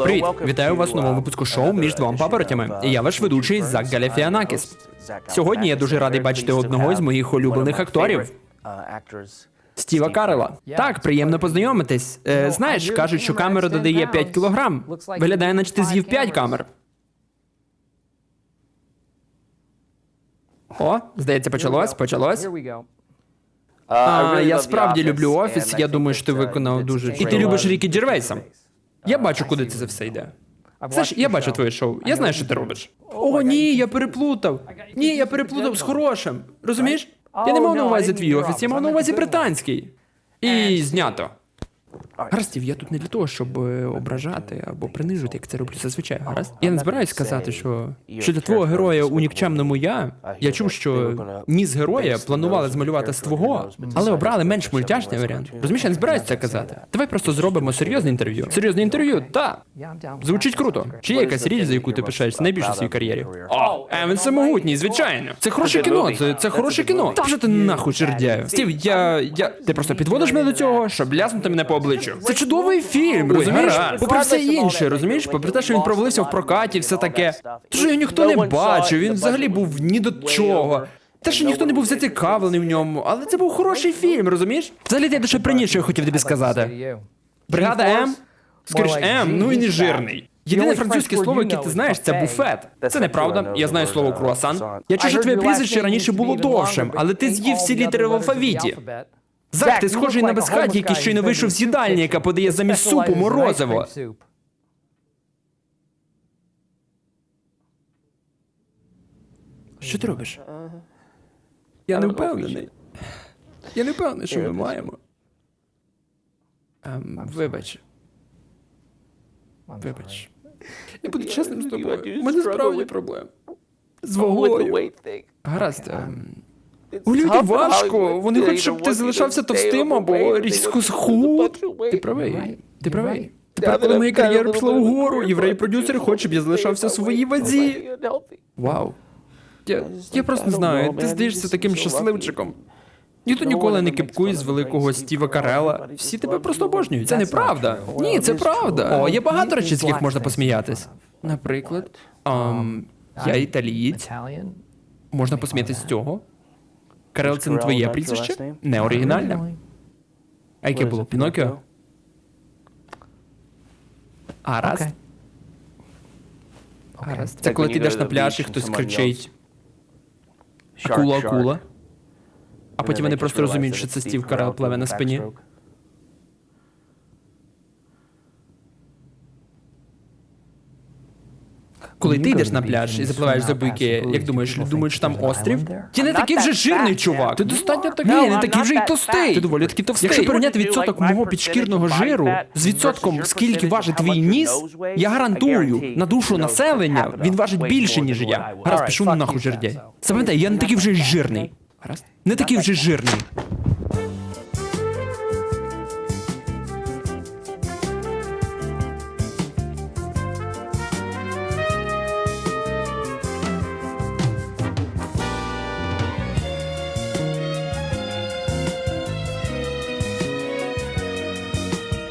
Привіт, вітаю вас у новому випуску шоу між двома папоротями. І я ваш ведучий Зак Галіфіанакіс. Сьогодні я дуже радий бачити одного із моїх улюблених акторів. Стіва Карела. Так, приємно познайомитись. Е, знаєш, кажуть, що камера додає 5 кілограм. Виглядає, наче ти з'їв 5 камер. О, здається, почалось, почалось. А, я справді люблю офіс. Я думаю, що ти виконав дуже. І ти любиш Рікі Джервейса. Я бачу, куди це все йде. Знаєш, я бачу твоє шоу. Я знаю, що ти робиш. О, ні, я переплутав. Ні, я переплутав з хорошим. Розумієш? Я не мав на увазі твій офіс, я мав на увазі британський. І знято. Гаразд, Стів, я тут не для того, щоб е, ображати або принижувати, як це роблю зазвичай. Гаразд. Я не збираюсь сказати, що, для твого героя у нікчемному я. Я чув, що ніс героя планували змалювати з твого, але обрали менш мультяшний варіант. Розумієш, я не збираюсь це казати. Давай просто зробимо серйозне інтерв'ю. Серйозне інтерв'ю, та. Звучить круто. Чи є якась річ, за яку ти пишаєшся найбільше у своїй кар'єрі? О, Евен Самогутній, звичайно. Це хороше кіно, це, це хороше кіно. Та вже ти нахуй чердяю. Стів, я. я. Ти просто підводиш мене до цього, щоб ляснути мене по обличчю. Це чудовий фільм, розумієш? Попри все інше, розумієш? Попри те, що він провалився в прокаті, все таке. То що його ніхто не бачив, він взагалі був ні до чого. Те, що ніхто не був зацікавлений в ньому, але це був хороший фільм, розумієш? Взагалі ти дуже приніс, що хотів тобі сказати. Бригада М? Скоріш М, ну і не жирний. Єдине французьке слово, яке ти знаєш, це буфет. Це неправда. Я знаю слово круасан. Я чую, що твоє прізвище раніше було довшим, але ти з'їв всі літери в алфавіті. Зак, ти схожий на безхаті, який щойно вийшов з їдальні, яка подає замість супу морозиво. Що ти робиш? Я не впевнений. Я не впевнений, що ми маємо. Ем, вибач. Вибач. Я буду чесним з тобою. У мене справді проблем. З вагою. Гаразд. Ем, у людей важко. Вони хочуть, щоб ти залишався товстим або різко схуд. Ти правий. Ти правий. Тепер, коли моя кар'єра пішла вгору, єврей-продюсери хочуть, щоб я залишався в своїй вазі. Вау. Я, я просто не знаю, ти здаєшся таким щасливчиком. Ніхто ніколи не кипкує з великого Стіва Карела. Всі тебе просто обожнюють. Це неправда. Ні, це правда. О, є багато речей, з яких можна посміятись. Наприклад, ам, я італієць. Можна посміятись з цього. Карел, це не твоє прізвище? Не оригінальне. А яке було? Пінокіо? Гаразд. Гаразд. Це коли ти йдеш на пляж і хтось кричить Акула, акула. А потім вони просто розуміють, що це Стів Карел пливе на спині. Коли ти йдеш на пляж і запливаєш за буйки, як думаєш, люди думають, що там острів? Ти не такий вже жирний чувак. Ти достатньо такий, не такий вже й товстий. Ти доволі таки товстий. Якщо порівняти відсоток мого підшкірного жиру з відсотком, скільки важить твій ніс, я гарантую, на душу населення він важить більше, ніж я. Гаразд, пішов на нахуй жердяй. Запам'ятай, я не такий вже й жирний. Гаразд? Не такий вже жирний.